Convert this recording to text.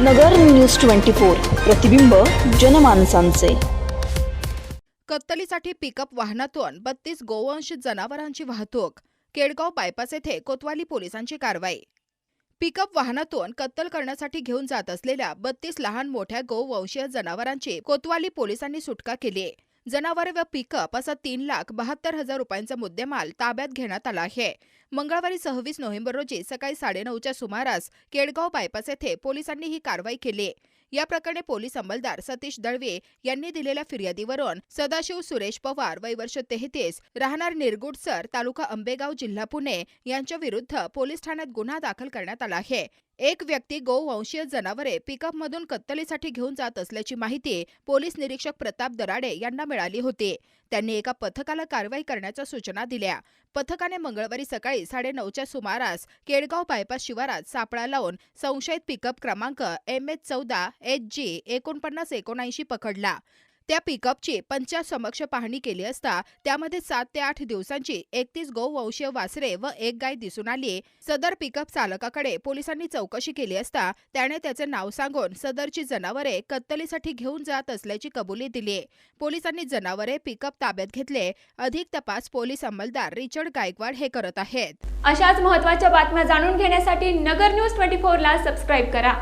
नगर news twenty four प्रतिबिंब जनमानसांचे. कत्तलीसाठी pickup वाहनातून बत्तीस गोवंश जनावरांची वाहतूक. केडगाव बायपास येथे कोतवाली पोलिसांची कारवाई. पिकअप वाहनातून कत्तल करण्यासाठी घेऊन जात असलेल्या बत्तीस लहान मोठ्या गोवंशीय जनावरांची कोतवाली पोलिसांनी सुटका केली आहे. जनावरे व पिकअप असा तीन लाख बहात्तर हजार रुपयांचा मुद्देमाल ताब्यात घेण्यात आला आहे. मंगळवारी सव्वीस नोव्हेंबर रोजी सकाळी साडेनऊच्या सुमारास केडगाव बायपास येथे पोलिसांनी ही कारवाई केली. या प्रकरणी पोलीस अंमलदार सतीश दळवे यांनी दिलेल्या फिर्यादीवरून सदाशिव सुरेश पवार वय वर्ष तेहतीस राहणार निरगुडसर तालुका आंबेगाव जिल्हा पुणे यांच्या विरुद्ध पोलीस ठाण्यात गुन्हा दाखल करण्यात आला आहे. एक व्यक्ती गोवंशीय जनावरे पिकअपमधून कत्तलीसाठी घेऊन जात असल्याची माहिती पोलीस निरीक्षक प्रताप दराडे यांना मिळाली होती. त्यांनी एका पथकाला कारवाई करण्याच्या सूचना दिल्या. पथकाने मंगळवारी सकाळी साडेनऊच्या सुमारास केडगाव बायपास शिवारात सापळा लावून संशयित पिकअप क्रमांक एम एच चौदा एच जी एकोणपन्नास एकोणऐंशी पकडला. त्या पिकअपची पंचासमक्ष पाहणी केली असता त्यामध्ये सात ते आठ दिवसांची एकतीस गोवंशीय वासरे व एक गाय दिसून आली सदर पिकअप चालकाकडे पोलिसांनी चौकशी केली असता त्याने त्याचे नाव सांगून सदरची जनावरे कत्तलीसाठी घेऊन जात असल्याची कबुली दिली पोलिसांनी जनावरे पिकअप ताब्यात घेतले. अधिक तपास पोलीस अंमलदार रिचर्ड गायकवाड हे करत आहेत. अशाच महत्त्वाच्या बातम्या जाणून घेण्यासाठी नगर न्यूज ट्वेंटी फोरला सबस्क्राईब करा.